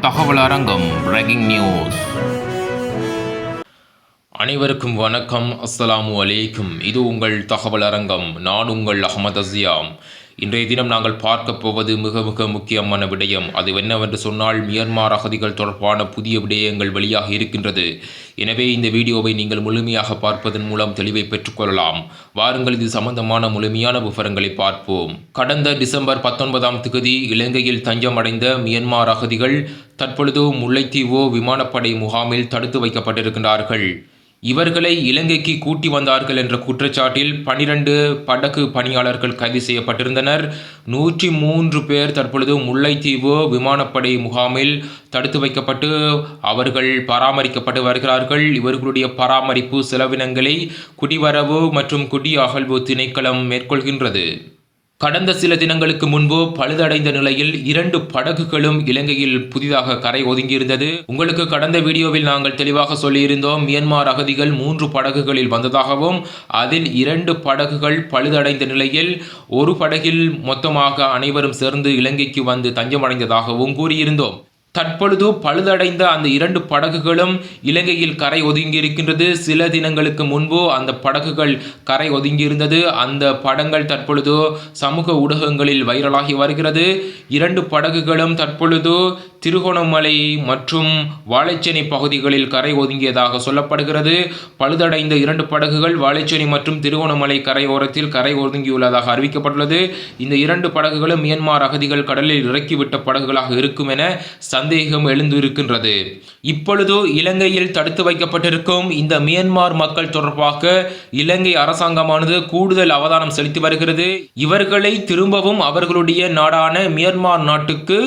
தகவல் அரங்கம் breaking news அனைவருக்கும் வணக்கம். அஸ்ஸலாமு அலைக்கும். இது உங்கள் தகவல் அரங்கம் நான் உங்கள் அகமது அசியாம் இன்றைய தினம் நாங்கள் பார்க்க போவது மிக மிக முக்கியமான விடயம். அது என்னவென்று சொன்னால் மியன்மார் அகதிகள் தொடர்பான புதிய விடயங்கள் வெளியாக இருக்கின்றது. எனவே இந்த வீடியோவை நீங்கள் முழுமையாக பார்ப்பதன் மூலம் தெளிவை பெற்றுக்கொள்ளலாம் வாருங்கள் இது சம்பந்தமான முழுமையான விவரங்களை பார்ப்போம். கடந்த டிசம்பர் பத்தொன்பதாம் தேதி இலங்கையில் தஞ்சமடைந்த மியன்மார் அகதிகள் தற்பொழுது முல்லைத்தீவு விமானப்படை முகாமில் தடுத்து வைக்கப்பட்டிருக்கின்றார்கள். இவர்களை இலங்கைக்கு கூட்டி வந்தார்கள் என்ற குற்றச்சாட்டில் பனிரெண்டு படகு பணியாளர்கள் கைது செய்யப்பட்டிருந்தனர். நூற்றி மூன்று பேர் தற்பொழுது முல்லைத்தீவு விமானப்படை முகாமில் தடுத்து வைக்கப்பட்டு அவர்கள் பராமரிக்கப்பட்டு வருகிறார்கள். இவர்களுடைய பராமரிப்பு செலவினங்களை குடிவரவு மற்றும் குடி அகழ்வு திணைக்களம் மேற்கொள்கின்றது. கடந்த சில தினங்களுக்கு முன்பு பழுதடைந்த நிலையில் இரண்டு படகுகளும் இலங்கையில் புதிதாக கரை ஒதுங்கியிருந்தது. உங்களுக்கு கடந்த வீடியோவில் நாங்கள் தெளிவாக சொல்லியிருந்தோம் மியான்மர் அகதிகள் மூன்று படகுகளில் வந்ததாகவும் அதில் இரண்டு படகுகள் பழுதடைந்த நிலையில் ஒரு படகில் மொத்தமாக அனைவரும் சேர்ந்து இலங்கைக்கு வந்து தஞ்சமடைந்ததாகவும் கூறியிருந்தோம். தற்பொழுது பழுதடைந்த அந்த இரண்டு படகுகளும் இலங்கையில் கரை ஒதுங்கியிருக்கின்றது. சில தினங்களுக்கு முன்பு அந்த படகுகள் கரை ஒதுங்கியிருந்தது. அந்த படங்கள் தற்பொழுது சமூக ஊடகங்களில் வைரலாகி வருகிறது. இரண்டு படகுகளும் தற்பொழுது திருகோணமலை மற்றும் வாழைச்சேனை பகுதிகளில் கரை ஒதுங்கியதாக சொல்லப்படுகிறது. பழுதடைந்த இரண்டு படகுகள் வாழைச்சேனை மற்றும் திருகோணமலை கரையோரத்தில் கரை ஒதுங்கியுள்ளதாக அறிவிக்கப்பட்டுள்ளது. இந்த இரண்டு படகுகளும் மியான்மர் அகதிகள் கடலில் இறக்கிவிட்ட படகுகளாக இருக்கும் என சந்தேகம் எழுந்திருக்கின்றது. இப்பொழுது இலங்கையில் தடுத்து வைக்கப்பட்டிருக்கும் இந்த மியான்மர் மக்கள் தொடர்பாக இலங்கை அரசாங்கமானது கூடுதல் அவதானம் செலுத்தி வருகிறது. இவர்களை திரும்பவும் அவர்களுடைய நாடான மியான்மர் நாட்டுக்கு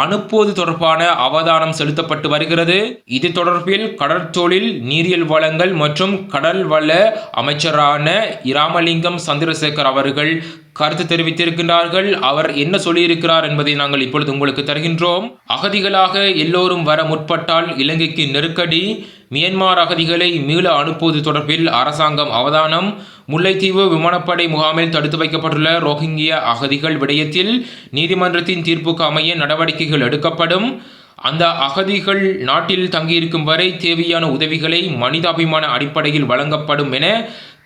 அனுப்புவது தொடர்பான அவதானம் செலுத்தப்பட்டு வருகிறது. இது தொடர்பில் கடற்தொழில் நீரியல் வளங்கள் மற்றும் கடல் வள அமைச்சரான இராமலிங்கம் சந்திரசேகர் அவர்கள் கருத்து தெரிவித்திருக்கின்றார்கள். அவர் என்ன சொல்லியிருக்கிறார் என்பதை நாங்கள் இப்பொழுது உங்களுக்கு தருகின்றோம். அகதிகளாக எல்லோரும் வர முற்பட்டால் இலங்கைக்கு நெருக்கடி. மியன்மார் அகதிகளை மீள அனுப்புவது தொடர்பில் அரசாங்கம் அவதானம். முல்லைத்தீவு விமானப்படை முகாமில் தடுத்து வைக்கப்பட்டுள்ள ரோஹிங்கிய அகதிகள் விடயத்தில் நீதிமன்றத்தின் தீர்ப்புக்கு அமைய நடவடிக்கைகள் எடுக்கப்படும். அந்த அகதிகள் நாட்டில் தங்கியிருக்கும் வரை தேவையான உதவிகளை மனிதாபிமான அடிப்படையில் வழங்கப்படும் என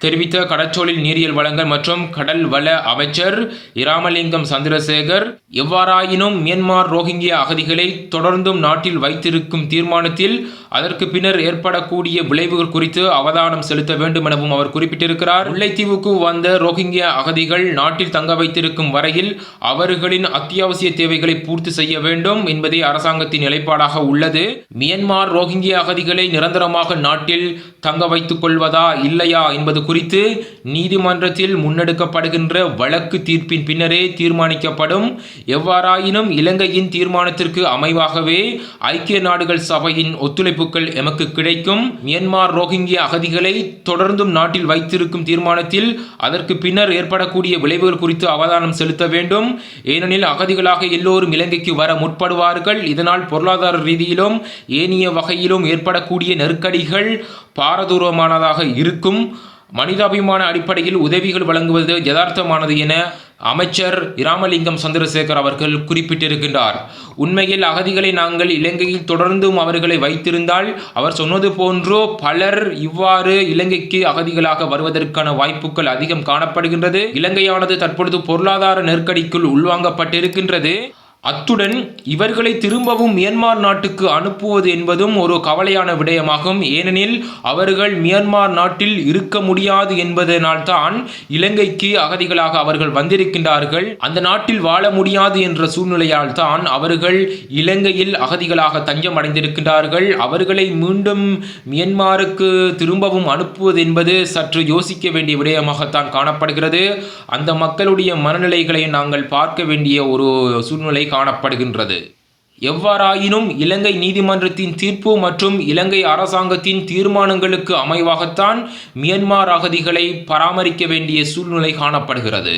தெரிவித்த கடற்றொழில் நீரியல் வளங்கள் மற்றும் கடல் வள அமைச்சர் இராமலிங்கம் சந்திரசேகர் எவ்வாறாயினும் மியான்மர் ரோஹிங்கிய அகதிகளை தொடர்ந்தும் நாட்டில் வைத்திருக்கும் தீர்மானத்தில் அதற்கு பின்னர் ஏற்படக்கூடிய விளைவுகள் குறித்து அவதானம் செலுத்த வேண்டும் எனவும் அவர் குறிப்பிட்டிருக்கிறார். முல்லைத்தீவுக்கு வந்த ரோஹிங்கிய அகதிகள் நாட்டில் தங்க வைத்திருக்கும் வரையில் அவர்களின் அத்தியாவசிய தேவைகளை பூர்த்தி செய்ய வேண்டும் என்பதே அரசாங்கத்தின் நிலைப்பாடாக உள்ளது. மியான்மர் ரோஹிங்கிய அகதிகளை நிரந்தரமாக நாட்டில் தங்க வைத்துக் கொள்வதா இல்லையா என்பது குறித்து நீதிமன்றத்தில் முன்னெடுக்கப்படுகின்ற வழக்கு தீர்ப்பின் பின்னரே தீர்மானிக்கப்படும். எவ்வாறாயினும் இலங்கையின் தீர்மானத்திற்கு அமைவாகவே ஐக்கிய நாடுகள் சபையின் ஒத்துழைப்புகள் எமக்கு கிடைக்கும். மியன்மார் ரோஹிங்கிய அகதிகளை தொடர்ந்தும் நாட்டில் வைத்திருக்கும் தீர்மானத்தில் அதற்கு பின்னர் ஏற்படக்கூடிய விளைவுகள் குறித்து அவதானம் செலுத்த வேண்டும். ஏனெனில் அகதிகளாக எல்லோரும் இலங்கைக்கு வர முற்படுவார்கள். இதனால் பொருளாதார ரீதியிலும் ஏனைய வகையிலும் ஏற்படக்கூடிய நெருக்கடிகள் பாரதூரமானதாக இருக்கும். மனிதாபிமான அடிப்படையில் உதவிகள் வழங்குவது யதார்த்தமானது என அமைச்சர் இராமலிங்கம் சந்திரசேகர் அவர்கள் குறிப்பிட்டிருக்கின்றார். உண்மையில் அகதிகளை நாங்கள் இலங்கையில் தொடர்ந்தும் அவர்களை வைத்திருந்தால் அவர் சொன்னது போன்றோ பலர் இவ்வாறு இலங்கைக்கு அகதிகளாக வருவதற்கான வாய்ப்புகள் அதிகம் காணப்படுகின்றது. இலங்கையானது தற்பொழுது பொருளாதார நெருக்கடிக்குள் உள்வாங்கப்பட்டிருக்கின்றது. அத்துடன் இவர்களை திரும்பவும் மியான்மர் நாட்டுக்கு அனுப்புவது என்பதும் ஒரு கவலையான விடயமாகும். ஏனெனில் அவர்கள் மியான்மர் நாட்டில் இருக்க முடியாது என்பதனால்தான் இலங்கைக்கு அகதிகளாக அவர்கள் வந்திருக்கின்றார்கள். அந்த நாட்டில் வாழ முடியாது என்ற சூழ்நிலையால் தான் அவர்கள் இலங்கையில் அகதிகளாக தஞ்சம் அடைந்திருக்கின்றார்கள் அவர்களை மீண்டும் மியான்மருக்கு திரும்பவும் அனுப்புவது என்பது சற்று யோசிக்க வேண்டிய விடயமாகத்தான் காணப்படுகிறது. அந்த மக்களுடைய மனநிலைகளை நாங்கள் பார்க்க வேண்டிய ஒரு சூழ்நிலை காணப்படுகின்றது. எவ்வாறாயினும் இலங்கை நீதிமன்றத்தின் தீர்ப்பு மற்றும் இலங்கை அரசாங்கத்தின் தீர்மானங்களுக்கு அமைவாகத்தான் மியன்மார் அகதிகளை பராமரிக்க வேண்டிய சூழ்நிலை காணப்படுகிறது.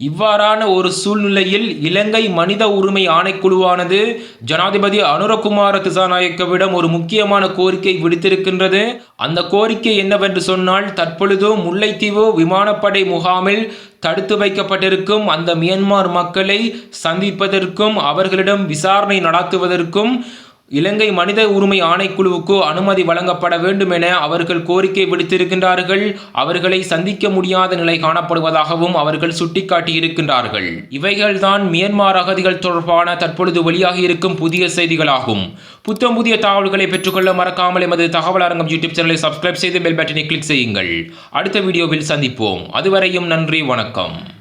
இவ்வாறான ஒரு சூழ்நிலையில் இலங்கை மனித உரிமை ஆணைக்குழுவானது ஜனாதிபதி அனுரகுமார திசாநாயக்கவிடம் ஒரு முக்கியமான கோரிக்கை விடுத்திருக்கின்றது. அந்த கோரிக்கை என்னவென்று சொன்னால் தற்பொழுது முல்லைத்தீவு விமானப்படை முகாமில் தடுத்து வைக்கப்பட்டிருக்கும் அந்த மியான்மர் மக்களை சந்திப்பதற்கும் அவர்களிடம் விசாரணை நடத்துவதற்கும் இலங்கை மனித உரிமை ஆணைக்குழுவுக்கு அனுமதி வழங்கப்பட வேண்டும் என அவர்கள் கோரிக்கை விடுத்திருக்கின்றார்கள். அவர்களை சந்திக்க முடியாத நிலை காணப்படுவதாகவும் அவர்கள் சுட்டிக்காட்டியிருக்கின்றார்கள். இவைகள்தான் மியன்மார் அகதிகள் தொடர்பான தற்பொழுது வெளியாகி இருக்கும் புதிய செய்திகளாகும். புத்தம் புதிய தகவல்களை பெற்றுக்கொள்ள மறக்காமல் எமது தகவல் அரங்கம் யூடியூப் சேனலை சப்ஸ்கிரைப் செய்து பெல் பட்டனை கிளிக் செய்யுங்கள். அடுத்த வீடியோவில் சந்திப்போம். அதுவரையும் நன்றி வணக்கம்.